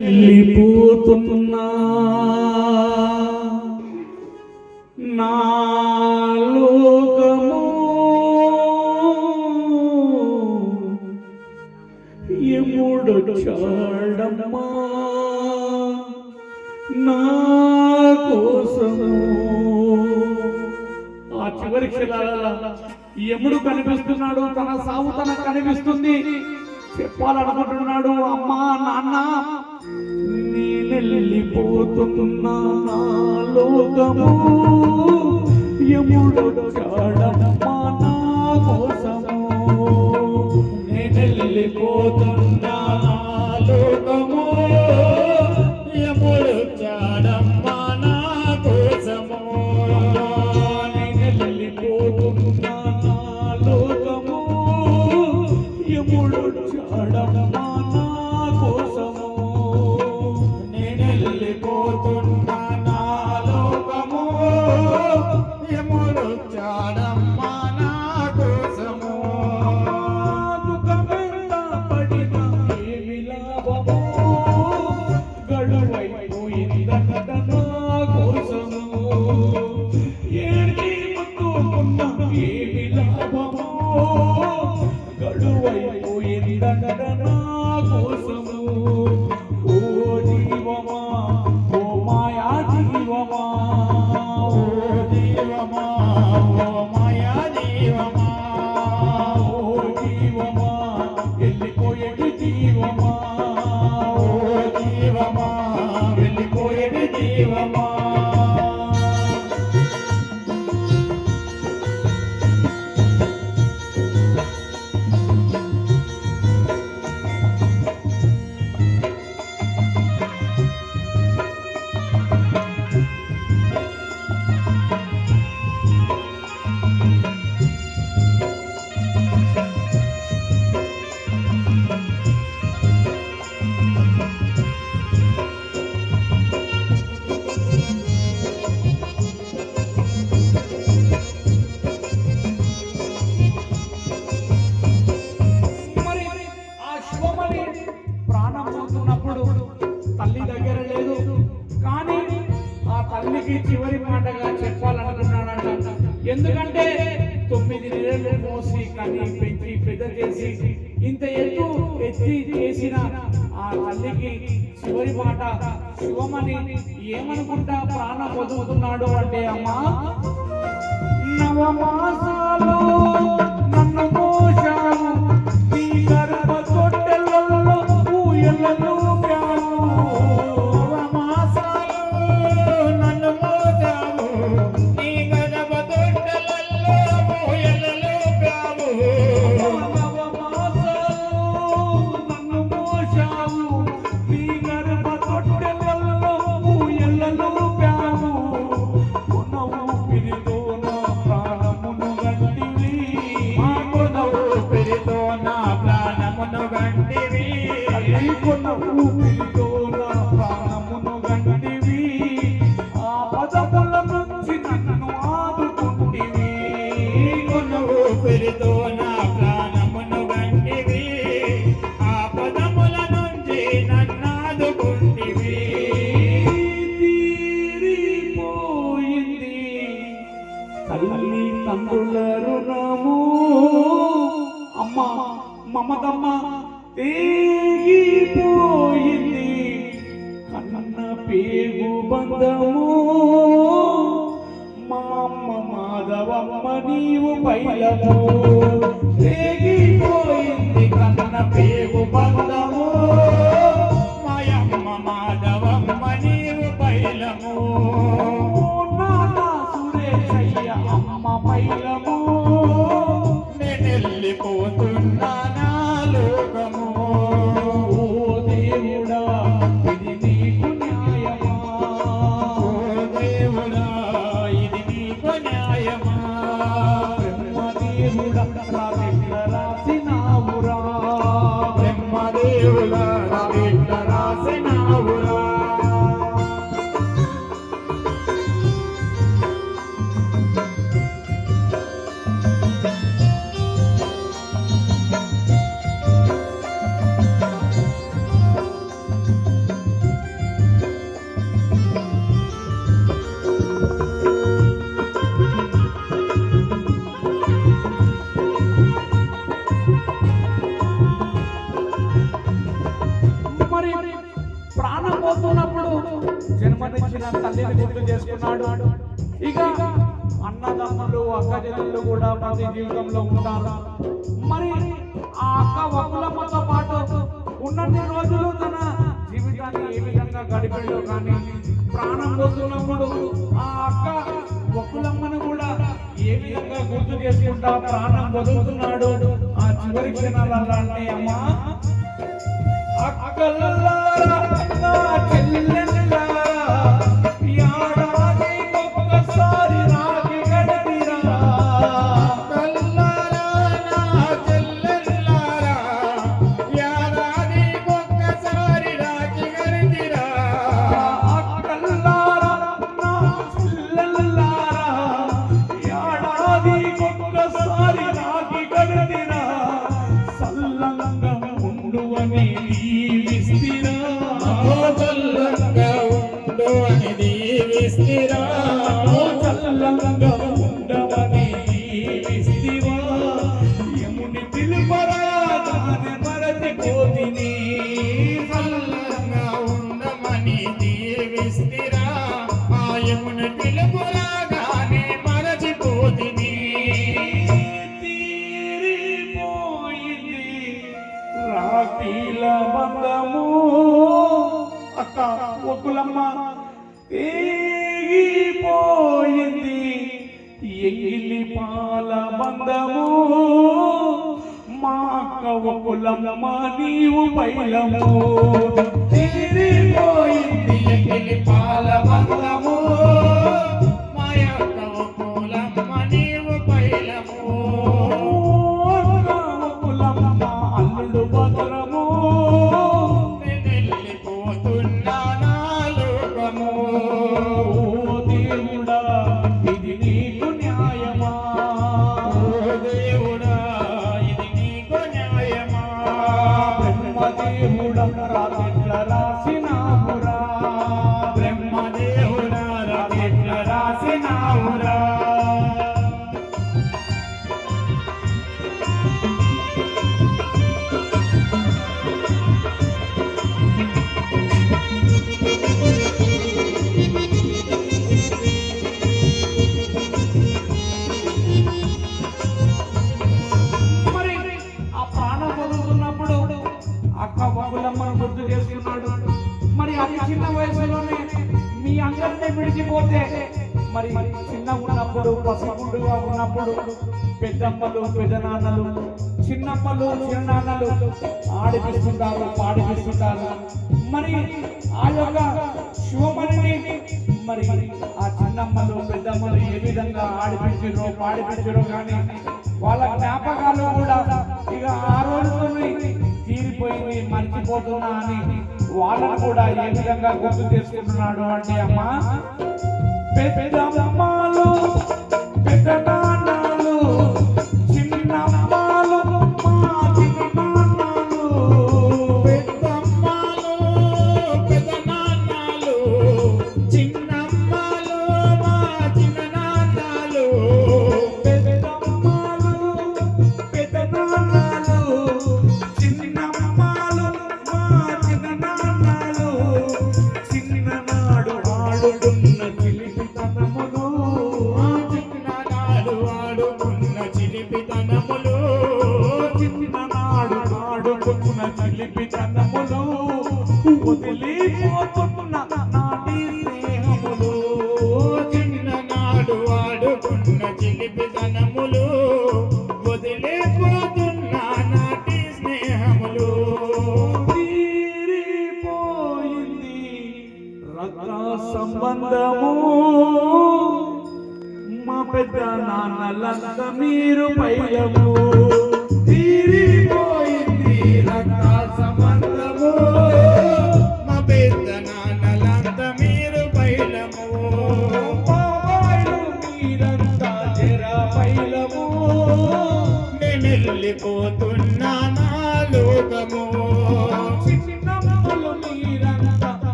వెళ్ళిపోతున్నా నాలోకము ఎముడు చాడమ్మా. నా కోసము ఆ చివరి ఎముడు కనిపిస్తున్నాడు తన సావు తనకు కనిపిస్తుంది. చెప్పాలనుకుంటున్నాడు అమ్మా నాన్న నేనెళ్ళిపోతున్నా నా లోకము యముడొచ్చాడు ఎత్తి చేసిన ఆ తల్లికి చివరి మాట శివమని ఏమనుకుంటా ప్రాణం వదులుతున్నాడు అంటే అమ్మా నవమాసాలు తెగిపోయింది కన్న పేగు బంధము. మా అమ్మ మాధవమ్మ నీవు పైలము. మరి ఆ అక్క వకులమ్మతో పాటు ఉన్నన్ని రోజులు తన జీవితాన్ని ఏ విధంగా గడిపాడో కానీ ప్రాణం పోతున్నప్పుడు ఆ అక్క వకులమ్మను కూడా ఏ విధంగా గుర్తు చేసుకుంటా ప్రాణం వదులుతున్నాడు? ఆ చివరి క్షణాలలో అంటే అమ్మా అక్కలారా చెల్లె ఒక్కులమ్మ పేగిపోయింది ఎగిలి పాల బంధము. మా అక్క కులమ్మ నీవు పైలము. రాసినావురా. మరి గుర్తు చేసుకున్నాడు మరి అది చిన్న వయసులోనే మీ అందరినీ విడిచిపోతే మరి చిన్న ఉన్నప్పుడు పసిగుండుగా ఉన్నప్పుడు పెద్దమ్మలు పెద్దనాన్నలు చిన్నమ్మలు చిన్నాన్నలు ఆడిపిస్తుంటారు పాడిపిస్తుంటారు. మరి ఆ యొక్క శివమణిని మరి ఆ చిన్నమ్మలు పెద్దమ్మలు ఏ విధంగా ఆడిపించారో పాడిపించారో కానీ వాళ్ళ జ్ఞాపకాలు కూడా ఇక ఆ రోజుతో తీరిపోయింది మర్చిపోతున్నా అని వాళ్ళను కూడా ఏ విధంగా గుర్తు చేసుకుంటున్నాడు అంటే అమ్మ పెద్దమ్మలు పెద్ద I'm gonna take bumbum kuna chakli pichana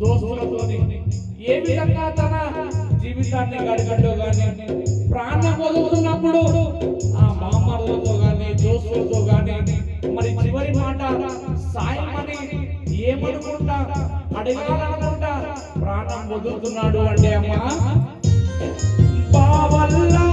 దోస్తులతో పాటు ఏ విధంగా తన జీవితాన్ని గడగడ్డో గాని ప్రాణం వదులుతున్నప్పుడు ఆ బామ్మర్లతో గాని దోస్తులతో గాని మరి చివరి మాట సాయం అని ఏమనుకుంటా అడగాలనుకుంటా ప్రాణం వదులుతున్నాడు అంటే అమ్మా బావల్లా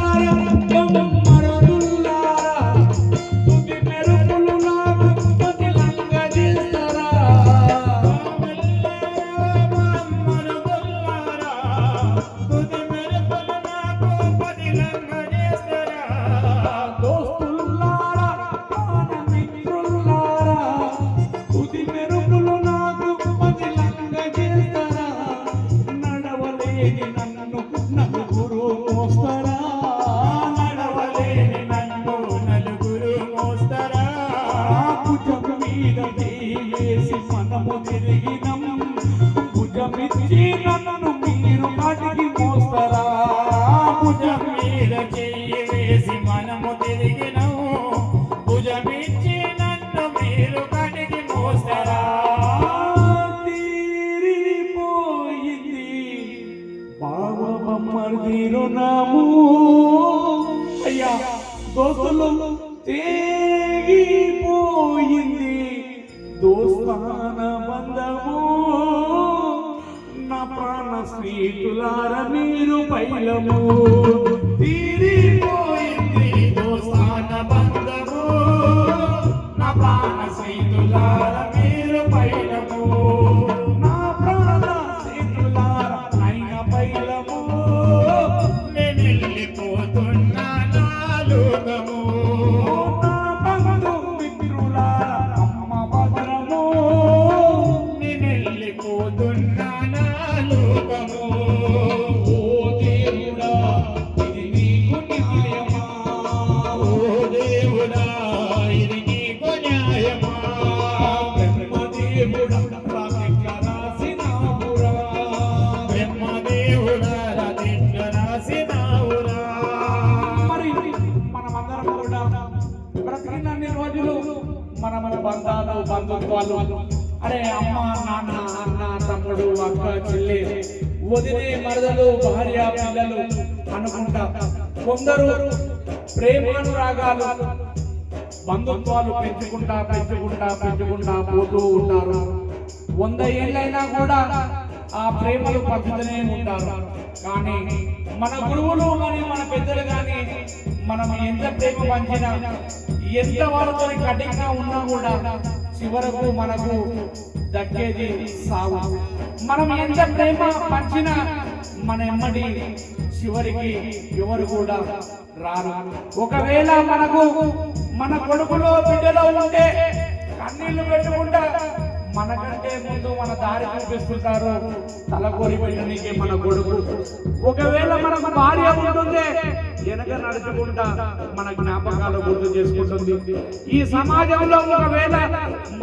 రుణము అయ్యా దోస్తులు తేగిపోయింది. దోస్తాన బంధము నా ప్రాణ స్నేహితులార మీరు పైలము. తీరిపోయింది దోస్తాన బంధము నా ప్రాణ స్నేహితులార వాళ్ళు అరే అమ్మ నాన్న అన్న తమ్ముడు అక్క చెల్లి వదిలే మరదలు భార్య పిల్లలు అనుకుంటా. కొందరు ప్రేమానురాగాలు బంధుత్వాలు పెంచుకుంటా పెంచుకుంటా పెంచుకుంటా పోతూ ఉంటారు. వంద ఏళ్ళైనా కూడా ఆ ప్రేమలు పంచుతూనే ఉంటారు. కానీ మన గురువులు కానీ మన పెద్దలు కానీ మనం ఎంత ప్రేమ పంచినా ఎంత వాళ్ళతో కఠినంగా ఉన్నా కూడా చివరకు మనకు దక్కేది సాగు మనం ఎంత ప్రేమ పంచినా మన ఎమ్మడి చివరికి ఎవరు కూడా రారు. ఒకవేళ మనకు మన కొడుకులో బిడ్డలో ఉంటే కన్నీళ్ళు పెట్టుకుంటా మనకంటే ముందు మన దారి చూపిస్తుంటారు. తలకోరి పెట్టడానికి మన కొడుకు. ఒకవేళ మనకు భార్య ఉంటుంది వెనక నడుచుకుంటా మన జ్ఞాపకాలు గుర్తు చేసుకుంటుంది. ఈ సమాజంలో ఒకవేళ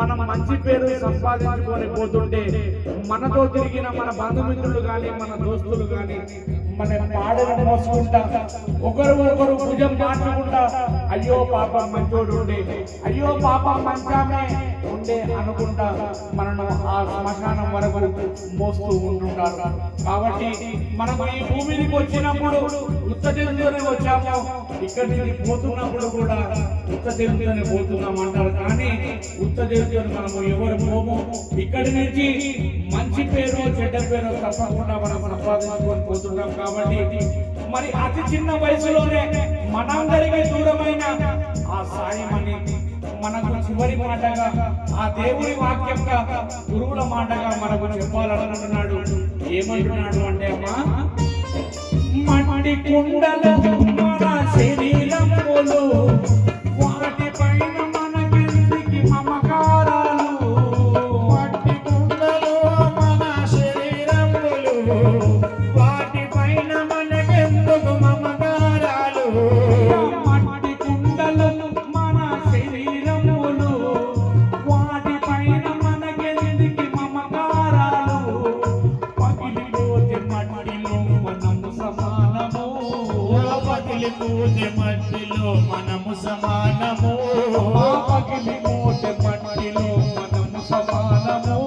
మనం మంచి పేరు సంపాదించుకొని పోతుంటే మనతో తిరిగిన మన బంధుమిత్రులు కానీ మన దోస్తులు కానీ మన పాడను మోసుకుంటా ఒకరు ఒకరు భుజం మార్చుకుంటా అయ్యో పాపం మంచోడు ఉండే అయ్యో పాపం మంచామే ఉండే అనుకుంటా మనను ఆ శ్మశానం వరకు మోస్తూ ఉంటుంటారు కాబట్టి మనం ఈ భూమికి వచ్చినప్పుడు ఉత్త తెలుగులోనే వచ్చాము. ఇక్కడి నుంచి పోతున్నప్పుడు కూడా ఉత్త తెలుగులోనే పోతున్నాం అంటారు కానీ ఉత్త తెలుగులో మనము ఎవరు పోము? ఇక్కడి నుంచి మంచి పేరు చెడ్డ పేరు తప్పకుండా మనం సంపాదించుకొని పోతున్నాం కాబట్టి మరి అతి చిన్న వయసులోనే మనందరికీ దూరమైన ఆ సాయం మనకు చివరి మాటగా ఆ దేవుని వాక్యంగా గురువుల మాటగా మనకు చెప్పాలనుకుంటున్నాడు. ఏమంటున్నాడు అంటే అమ్మా మట్టి కుండలు మన శరీరములు పగిలి మూటె మట్టిలో మనము సమానము. పగిలి మూటె మట్టిలో మనము సమానము.